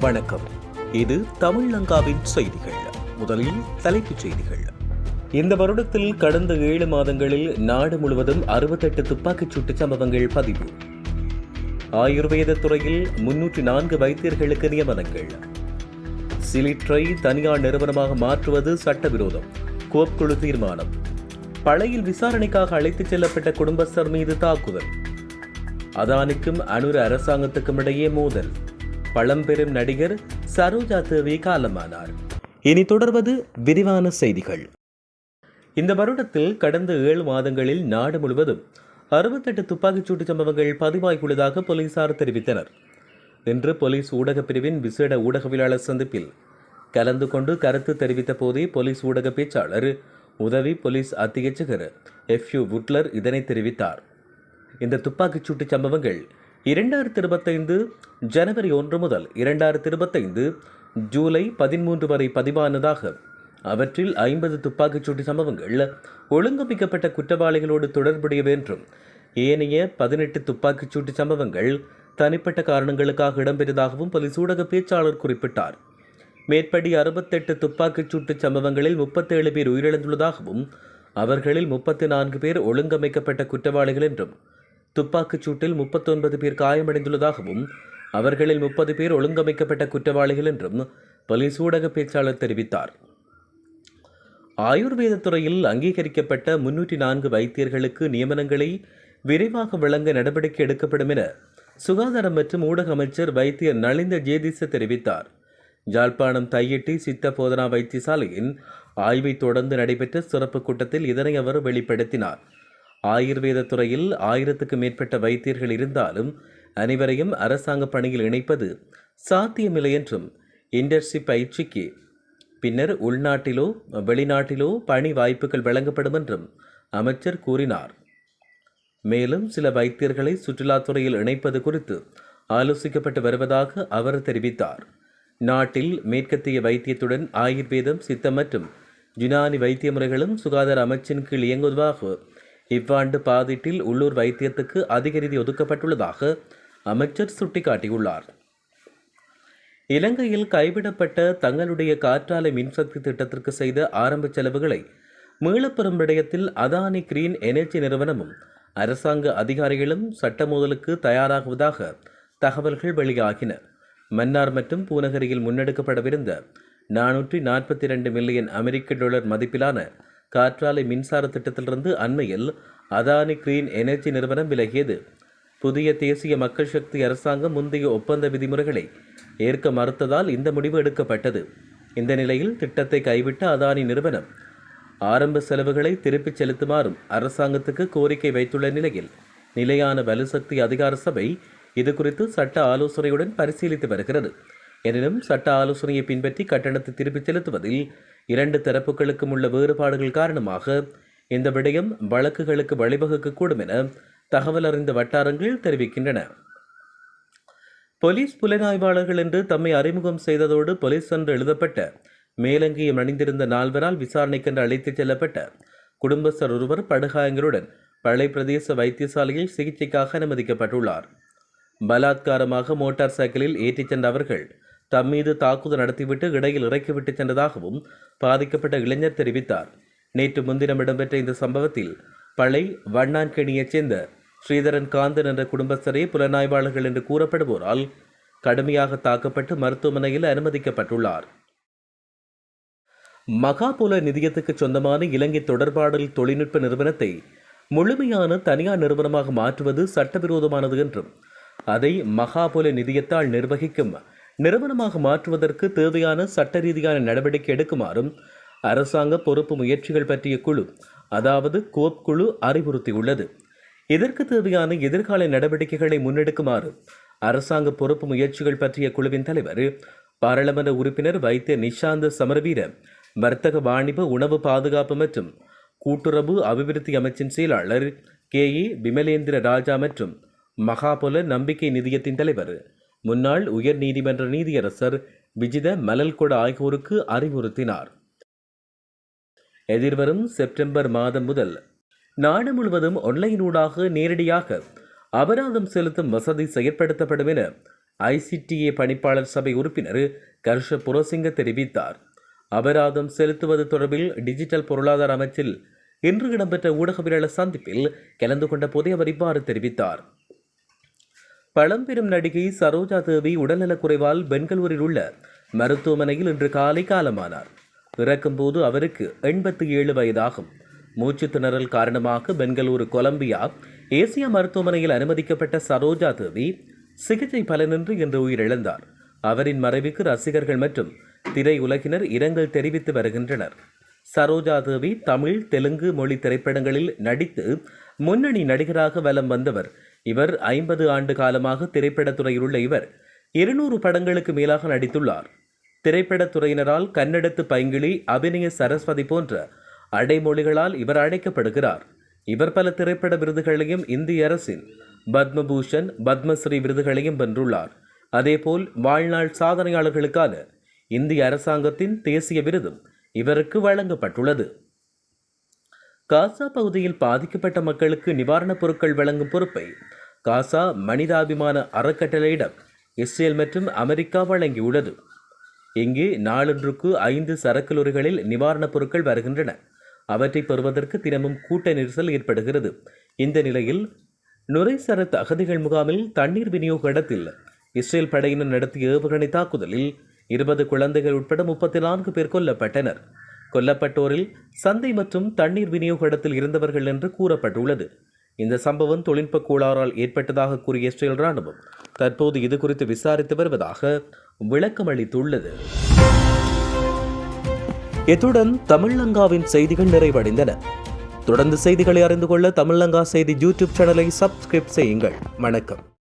வணக்கம். இது தமிழ்லங்காவின் செய்திகள். முதலில் தலைப்புச் செய்திகள். இந்த வருடத்தில் கடந்த ஏழு மாதங்களில் நாடு முழுவதும் அறுபத்தெட்டு துப்பாக்கிச் சூட்டு சம்பவங்கள் பதிவு. ஆயுர்வேத துறையில் முன்னூற்றி நான்கு வைத்தியர்களுக்கு நியமனங்கள். சிலிட்ரை தனியார் நிறுவனமாக மாற்றுவது சட்டவிரோதம். கோப்குழு தீர்மானம். பழையில் விசாரணைக்காக அழைத்துச் செல்லப்பட்ட குடும்பஸ்தர் மீது தாக்குதல். அதானிக்கும் அனுர அரசாங்கத்துக்கும் இடையே மோதல். பழம்பெரும் நடிகர் சரோஜா தேவி காலமானார். இனி தொடர்வது விரிவான செய்திகள். இந்த வருடத்தில் கடந்த ஏழு மாதங்களில் நாடு முழுவதும் அறுபத்தெட்டு துப்பாக்கிச்சூட்டு சம்பவங்கள் பதிவாகியுள்ளதாக போலீசார் தெரிவித்தனர். இன்று போலீஸ் ஊடகப் பிரிவின் விசேட ஊடகவியலாளர் சந்திப்பில் கலந்து கொண்டு கருத்து தெரிவித்த போதே போலீஸ் ஊடக பேச்சாளர் உதவி போலீஸ் அத்தியட்சகர் எஃப் யூ வுட்லர் இதனை தெரிவித்தார். இந்த துப்பாக்கிச்சூட்டு சம்பவங்கள் இரண்டாயிரத்தி இருபத்தைந்து ஜனவரி ஒன்று முதல் இரண்டாயிரத்தி இருபத்தைந்து ஜூலை பதிமூன்று வரை பதிவானதாக அவற்றில் ஐம்பது துப்பாக்கிச்சூட்டு சம்பவங்கள் ஒழுங்கமைக்கப்பட்ட குற்றவாளிகளோடு தொடர்புடையவை என்றும் ஏனைய பதினெட்டு துப்பாக்கிச்சூட்டு சம்பவங்கள் தனிப்பட்ட காரணங்களுக்காக இடம்பெற்றதாகவும் போலீஸ் ஊடக பேச்சாளர் குறிப்பிட்டார். மேற்படி அறுபத்தெட்டு துப்பாக்கிச்சூட்டு சம்பவங்களில் முப்பத்தேழு பேர் உயிரிழந்துள்ளதாகவும் அவர்களில் முப்பத்தி நான்கு பேர் ஒழுங்கமைக்கப்பட்ட குற்றவாளிகள் என்றும் துப்பாக்கிச் சூட்டில் முப்பத்தொன்பது பேர் காயமடைந்துள்ளதாகவும் அவர்களில் முப்பது பேர் ஒழுங்கமைக்கப்பட்ட குற்றவாளிகள் என்றும் போலீஸ் ஊடக பேச்சாளர் தெரிவித்தார். ஆயுர்வேத துறையில் அங்கீகரிக்கப்பட்ட முன்னூற்றி நான்கு வைத்தியர்களுக்கு நியமனங்களை விரைவாக வழங்க நடவடிக்கை எடுக்கப்படும் என சுகாதாரம் மற்றும் ஊடக அமைச்சர் வைத்தியர் நலிந்த ஜேதிச தெரிவித்தார். ஜாழ்ப்பாணம் தையிட்டி சித்த போதனா வைத்தியசாலையின் ஆய்வை தொடர்ந்து நடைபெற்ற சிறப்பு கூட்டத்தில் இதனை அவர் வெளிப்படுத்தினார். ஆயுர்வேத துறையில் ஆயிரத்துக்கு மேற்பட்ட வைத்தியர்கள் இருந்தாலும் அனைவரையும் அரசாங்க பணியில் இணைப்பது சாத்தியமில்லை என்றும் இன்டர்ஷிப் பயிற்சிக்கு பின்னர் உள்நாட்டிலோ வெளிநாட்டிலோ பணி வாய்ப்புகள் வழங்கப்படும் என்றும் அமைச்சர் கூறினார். மேலும் சில வைத்தியர்களை சுற்றுலாத்துறையில் இணைப்பது குறித்து ஆலோசிக்கப்பட்டு வருவதாக அவர் தெரிவித்தார். நாட்டில் மேற்கத்திய வைத்தியத்துடன் ஆயுர்வேதம் சித்தம் மற்றும் யுனானி வைத்திய முறைகளும் சுகாதார அமைச்சின் கீழ் இயங்குவதாக இவ்வாண்டு பாதீட்டில் உள்ளூர் வைத்தியத்துக்கு அதிக நிதி ஒதுக்கப்பட்டுள்ளதாக அமைச்சர் சுட்டிக்காட்டியுள்ளார். இலங்கையில் கைவிடப்பட்ட தங்களுடைய காற்றாலை மின்சக்தி திட்டத்திற்கு செய்த ஆரம்ப செலவுகளை மீளப்பெறும் விடயத்தில் அதானி கிரீன் எனர்ஜி நிறுவனமும் அரசாங்க அதிகாரிகளும் சட்ட மோதலுக்கு தயாராகுவதாக தகவல்கள் வெளியாகின. மன்னார் மற்றும் பூநகரியில் முன்னெடுக்கப்படவிருந்த நானூற்றி நாற்பத்தி ரெண்டு மில்லியன் அமெரிக்க டாலர் மதிப்பிலான காற்றாலை மின்சார திட்டத்திலிருந்து அண்மையில் அதானி கிரீன் எனர்ஜி நிறுவனம் விலகியது. புதிய தேசிய மக்கள் சக்தி அரசாங்கம் முந்தைய ஒப்பந்த விதிமுறைகளை ஏற்க மறுத்ததால் இந்த முடிவு எடுக்கப்பட்டது. இந்த நிலையில் திட்டத்தை கைவிட்ட அதானி நிறுவனம் ஆரம்ப செலவுகளை திருப்பிச் செலுத்துமாறும் அரசாங்கத்துக்கு கோரிக்கை வைத்துள்ள நிலையில் நிலையான வலுசக்தி அதிகார சபை இது குறித்து சட்ட ஆலோசனையுடன் பரிசீலித்து வருகிறது. எனினும் சட்ட ஆலோசனையை பின்பற்றி கட்டணத்தை திருப்பிச் செலுத்துவதில் இரண்டு தரப்புகளுக்கும் உள்ள வேறுபாடுகள் காரணமாக இந்த விடயம் வழக்குகளுக்கு வழிவகுக்கக்கூடும் என தகவல் அறிந்த வட்டாரங்கள் தெரிவிக்கின்றன. போலீஸ் புலனாய்வாளர்கள் என்று தம்மை அறிமுகம் செய்ததோடு போலீஸ் என்று எழுதப்பட்ட மேலங்கியம் அணிந்திருந்த நால்வரால் விசாரணைக்கென்று அழைத்துச் செல்லப்பட்ட குடும்பஸ்தர் ஒருவர் படுகாயங்களுடன் பழை பிரதேச வைத்தியசாலையில் சிகிச்சைக்காக அனுமதிக்கப்பட்டுள்ளார். பலாத்காரமாக மோட்டார் சைக்கிளில் ஏற்றிச் சென்ற அவர்கள் தம் மீது தாக்குதல் நடத்திவிட்டு இடையில் இறக்கிவிட்டு சென்றதாகவும் பாதிக்கப்பட்ட இளைஞர் தெரிவித்தார். நேற்று முன்தினம் இடம்பெற்ற இந்த சம்பவத்தில் பழை வண்ணான்கேணியைச் சேர்ந்த ஸ்ரீதரன் காந்தன் என்ற குடும்பஸ்தரே புலனாய்வாளர்கள் என்று கூறப்படுவோரால் கடுமையாக தாக்கப்பட்டு மருத்துவமனையில் அனுமதிக்கப்பட்டுள்ளார். மகாபுல நிதியத்துக்கு சொந்தமான இலங்கை தொடர்பாடல் தொழில்நுட்ப நிறுவனத்தை முழுமையான தனியார் நிறுவனமாக மாற்றுவது சட்டவிரோதமானது என்றும் அதை மகாபுல நிதியத்தால் நிர்வகிக்கும் நிறுவனமாக மாற்றுவதற்கு தேவையான சட்ட ரீதியான நடவடிக்கை எடுக்குமாறும் அரசாங்க பொறுப்பு முயற்சிகள் பற்றிய குழு அதாவது கோப் குழு அறிவுறுத்தியுள்ளது. இதற்கு தேவையான எதிர்கால நடவடிக்கைகளை முன்னெடுக்குமாறு அரசாங்க பொறுப்பு முயற்சிகள் பற்றிய குழுவின் தலைவர் பாராளுமன்ற உறுப்பினர் வைத்திய நிஷாந்த சமரவீர வர்த்தக வாணிப உணவு பாதுகாப்பு மற்றும் கூட்டுறவு அபிவிருத்தி அமைச்சின் செயலாளர் கே ஏ விமலேந்திர ராஜா மற்றும் மகாபொல நம்பிக்கை நிதியத்தின் தலைவர் முன்னாள் உயர் நீதிமன்ற நீதியரசர் விஜித மலல்கொட ஆகியோருக்கு அறிவுறுத்தினார். எதிர்வரும் செப்டம்பர் மாதம் முதல் நாடு முழுவதும் ஆன்லைனூடாக நேரடியாக அபராதம் செலுத்தும் வசதி செயற்படுத்தப்படும் என ஐசிடிஏ பணிப்பாளர் சபை உறுப்பினர் கர்ஷ புரசிங்க தெரிவித்தார். அபராதம் செலுத்துவது தொடர்பில் டிஜிட்டல் பொருளாதார அமைச்சில் இன்று இடம்பெற்ற ஊடகவியலாளர் சந்திப்பில் கலந்து கொண்ட போதே அவர் இவ்வாறு தெரிவித்தார். பழம்பெரும் நடிகை சரோஜா தேவி உடல்நலக்குறைவால் பெங்களூரில் உள்ள மருத்துவமனையில் இன்று காலை காலமானார். இறக்கும்போது அவருக்கு எண்பத்தி ஏழு வயதாகும். மூச்சு திணறல் காரணமாக பெங்களூரு கொலம்பியா ஏசியா மருத்துவமனையில் அனுமதிக்கப்பட்ட சரோஜா தேவி சிகிச்சை பலனின்றி இன்று உயிரிழந்தார். அவரின் மறைவுக்கு ரசிகர்கள் மற்றும் திரையுலகினர் இரங்கல் தெரிவித்து வருகின்றனர். சரோஜா தேவி தமிழ் தெலுங்கு மொழி திரைப்படங்களில் நடித்து முன்னணி நடிகராக வலம் வந்தவர் இவர் ஐம்பது ஆண்டு காலமாக திரைப்படத்துறையில் உள்ள இவர் இருநூறு படங்களுக்கு மேலாக நடித்துள்ளார். திரைப்படத்துறையினரால் கன்னடத்து பைங்கிளி அபிநய சரஸ்வதி போன்ற அடைமொழிகளால் இவர் அழைக்கப்படுகிறார். இவர் பல திரைப்பட விருதுகளையும் இந்திய அரசின் பத்மபூஷன் பத்மஸ்ரீ விருதுகளையும் வென்றுள்ளார். அதேபோல் வாழ்நாள் சாதனையாளர்களுக்கான இந்திய அரசாங்கத்தின் தேசிய விருதும் இவருக்கு வழங்கப்பட்டுள்ளது. காசா பகுதியில் பாதிக்கப்பட்ட மக்களுக்கு நிவாரணப் பொருட்கள் வழங்கும் பொறுப்பை காசா மனிதாபிமான அறக்கட்டளையிடம் இஸ்ரேல் மற்றும் அமெரிக்கா வழங்கியுள்ளது. இங்கு நாளொன்றுக்கு ஐந்து சரக்கு லொரிகளில் நிவாரணப் பொருட்கள் வருகின்றன. அவற்றை பெறுவதற்கு தினமும் கூட்ட நெரிசல் ஏற்படுகிறது. இந்த நிலையில் நுரைசரத் அகதிகள் முகாமில் தண்ணீர் விநியோக இடத்தில் இஸ்ரேல் படையினர் நடத்திய ஏவுகணை தாக்குதலில் இருபது குழந்தைகள் உட்பட முப்பத்தி நான்கு பேர் கொல்லப்பட்டனர். கொல்லப்பட்டோரில் சந்தை மற்றும் தண்ணீர் விநியோக இடத்தில் இருந்தவர்கள் என்று கூறப்பட்டுள்ளது. இந்த சம்பவம் தொழில்நுட்ப கோளாறால் ஏற்பட்டதாக கூறிய இஸ்ரேல் ராணுவம் தற்போது இது குறித்து விசாரித்து வருவதாக விளக்கமளித்துள்ளது. இத்துடன் தமிழங்காவின் செய்திகள் நிறைவடைந்தன. தொடர்ந்து செய்திகளை அறிந்து கொள்ள தமிழங்கா செய்தி யூடியூப் சேனலை சப்ஸ்கிரைப் செய்யுங்கள். வணக்கம்.